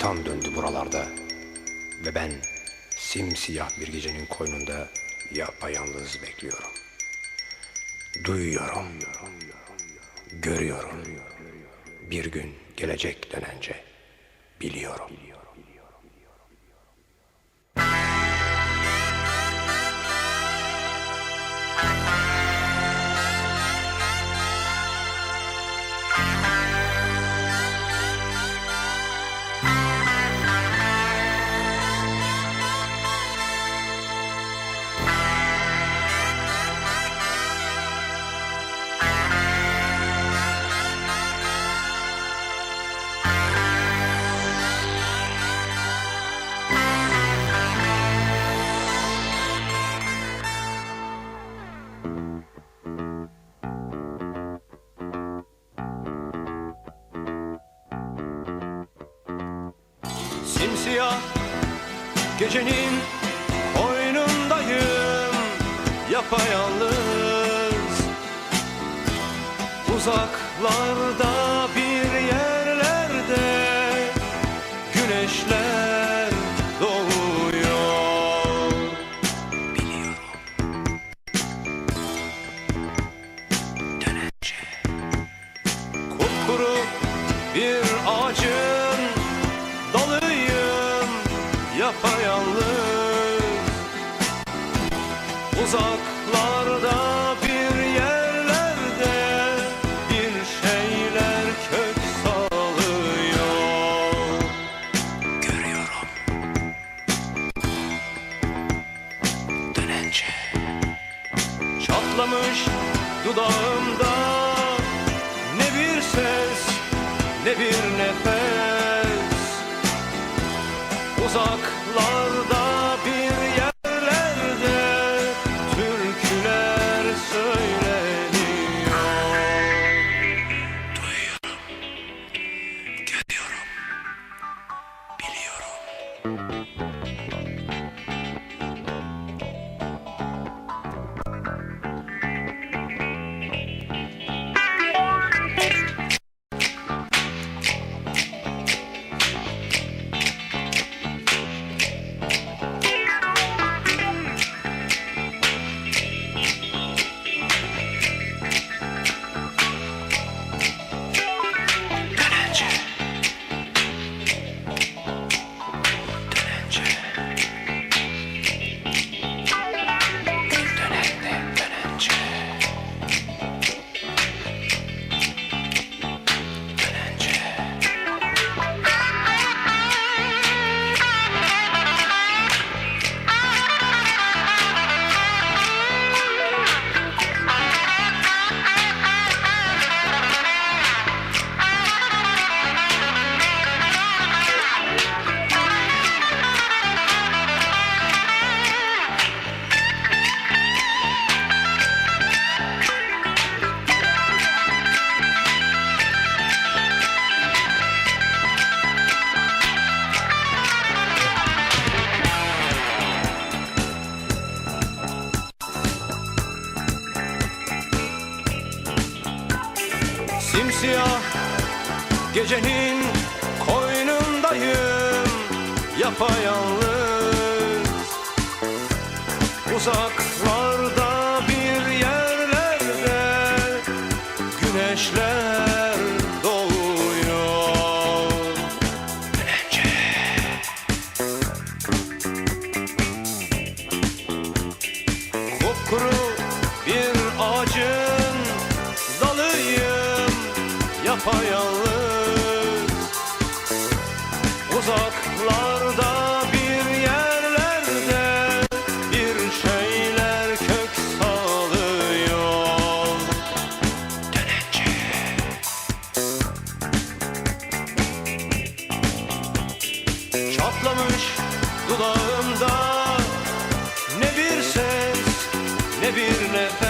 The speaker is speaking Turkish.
kan döndü buralarda. Ve ben simsiyah bir gecenin koynunda yapayalnız bekliyorum. Duyuyorum, görüyorum. Bir gün gelecek dönence biliyorum. Simsiyah gecenin koynundayım Yapayalnız. Uzaklarda bir yerlerde Güneşler doğuyor. Biliyorum. Dönence Kupkuru bir Çatlamış dudağımda. Ne bir ses ne bir nefes. Uzaklarda Simsiyah gecenin koynundayım yapayalnız. Uzaklarda uzaklarda bir yerlerde bir şeyler kök salıyor. Denetçi. Çatlamış dudağımda ne bir ses ne bir nefes.